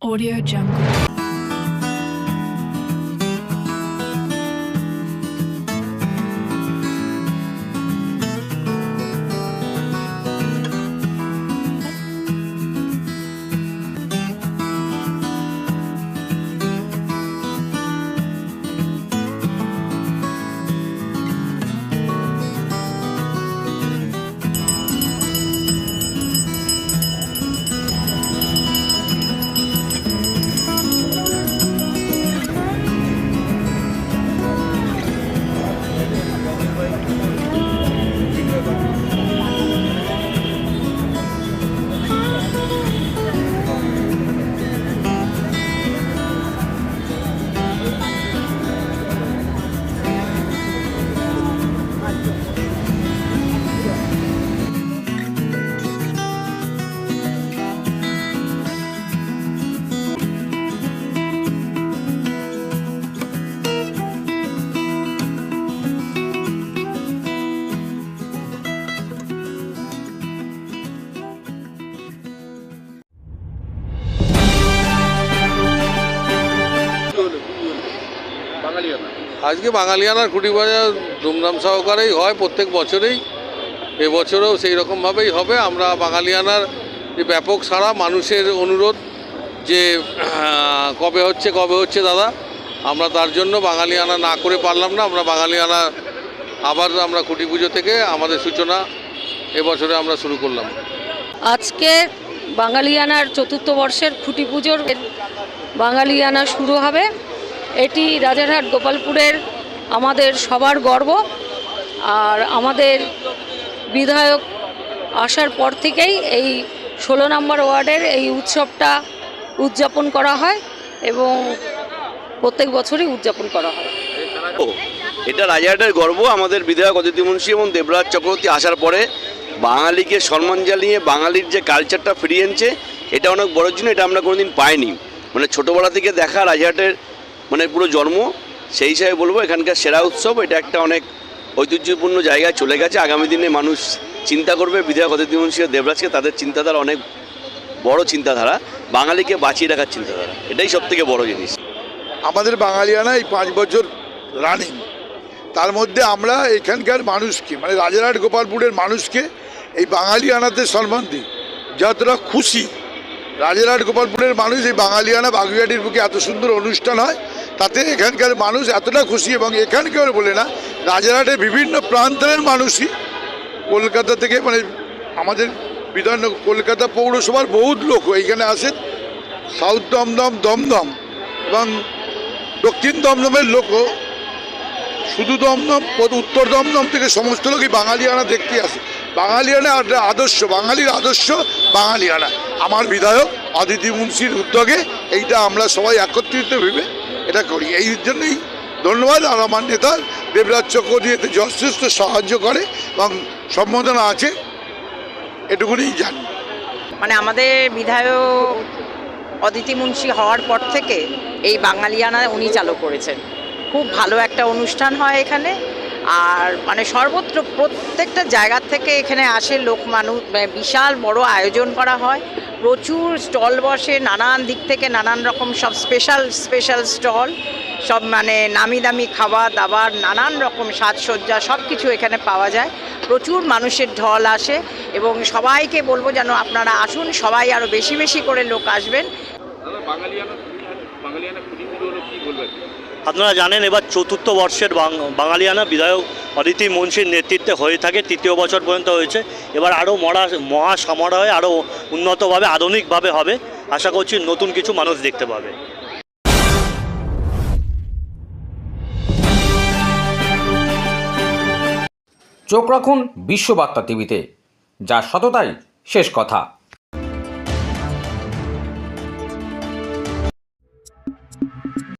Audio Jungle. আজকে বাঙালিয়ানার খুঁটি বাজার ধুমধাম সহকারেই হয়, প্রত্যেক বছরেই। এবছরেও সেই রকমভাবেই হবে। আমরা বাঙালিয়ানার যে ব্যাপক সারা মানুষের অনুরোধ যে কবে হচ্ছে কবে হচ্ছে দাদা, আমরা তার জন্য বাঙালিয়ানা না করে পারলাম না। আমরা বাঙালিয়ানা আবার আমরা খুঁটি পুজো থেকে আমাদের সূচনা এবছরে আমরা শুরু করলাম। আজকে বাঙালিয়ানার চতুর্থ বর্ষের খুঁটি পুজোর বাঙালিয়ানা শুরু হবে। এটি রাজারহাট গোপালপুরের আমাদের সবার গর্ব। আর আমাদের বিধায়ক আসার পর থেকেই এই ষোলো নম্বর ওয়ার্ডের এই উৎসবটা উদযাপন করা হয় এবং প্রত্যেক বছরই উদযাপন করা হয়। এটা রাজাহাটের গর্ব। আমাদের বিধায়ক অদিতি মুন্সী এবং দেবরাজ চক্রবর্তী আসার পরে বাঙালিকে সম্মান জানিয়ে বাঙালির যে কালচারটা ফিরিয়ে এনেছে, এটা অনেক বড় জন্য, এটা আমরা কোনোদিন পাইনি। মানে ছোটোবেলা থেকে দেখা রাজাহাটের মানে পুরো জন্ম, সেই হিসাবে বলব এখানকার সেরা উৎসব। এটা একটা অনেক ঐতিহ্যপূর্ণ জায়গায় চলে গেছে। আগামী দিনে মানুষ চিন্তা করবে, বিধায়ক অদিতি মুন্সী দেবরাজকে, তাদের চিন্তাধারা অনেক বড় চিন্তাধারা। বাঙালিকে বাঁচিয়ে রাখার চিন্তাধারা। এটাই সব থেকে বড় জিনিস। আমাদের বাঙালিয়ানা এই পাঁচ বছর রানিং তার মধ্যে আমরা এখানকার মানুষকে মানে রাজারহাট, গোপালপুরের মানুষকে এই বাঙালিয়ানাতে সম্মান দিই। যতটা খুশি। রাজারহাট, গোপালপুরের মানুষ এই বাঙালিয়ানা বাগুইয়াটির বুকে এত সুন্দর অনুষ্ঠান হয় তাতে এখানকার মানুষ এতটা খুশি এবং এখানকার বলে না রাজারহাটের বিভিন্ন প্রান্তের মানুষই কলকাতা থেকে মানে আমাদের বিধান কলকাতা পৌরসভার বহুত লোক এইখানে আসেন সাউথ দমদম দমদম এবং দক্ষিণ দমদমের লোকও শুধু দমদম উত্তর দমদম থেকে সমস্ত লোকই বাঙালিয়ানা দেখতে আসে। বাঙালিয়ানা আদর্শ, বাঙালির আদর্শ বাঙালিয়ানা। আমার বিধায়ক অদিতি মুন্সির উদ্যোগে এইটা আমরা সবাই একত্রিত ভেবে এটা করি। এই জন্যই ধন্যবাদ আর আমার নেতা, দেবরাজ চক্রবর্তী এতে যথেষ্ট সাহায্য করে এবং সম্বোধনা আছে, এটুকুনি জানি। মানে আমাদের বিধায়ক অদিতি মুন্সি হওয়ার পর থেকে এই বাঙালিয়ানা উনি চালু করেছেন। খুব ভালো একটা অনুষ্ঠান হয় এখানে। আর মানে সর্বত্র প্রত্যেকটা জায়গার থেকে এখানে আসে লোক মানুষ মানে বিশাল বড় আয়োজন করা হয়। প্রচুর স্টল বসে, নানান দিক থেকে নানান রকম সব স্পেশাল স্পেশাল স্টল। সব মানে নামি দামি খাবার দাবার, নানান রকম সাজসজ্জা সব কিছু এখানে পাওয়া যায়। প্রচুর মানুষের ঢল আসে এবং সবাইকে বলব যেন আপনারা আসুন, সবাই আরও বেশি বেশি করে লোক আসবেন। আপনারা জানেন, এবার চতুর্থ বর্ষের বাঙালিয়ানা বিধায়ক অদিতি মুন্সির নেতৃত্বে হয়ে থাকে, তৃতীয় বছর পর্যন্ত হয়েছে। এবার আরও মরা, মহা সমারোহে আরও উন্নতভাবে, আধুনিকভাবে হবে। আশা করছি নতুন কিছু মানুষ দেখতে পাবে। চোখ রাখুন বিশ্ববার্তা টিভিতে যার সততাই শেষ কথা।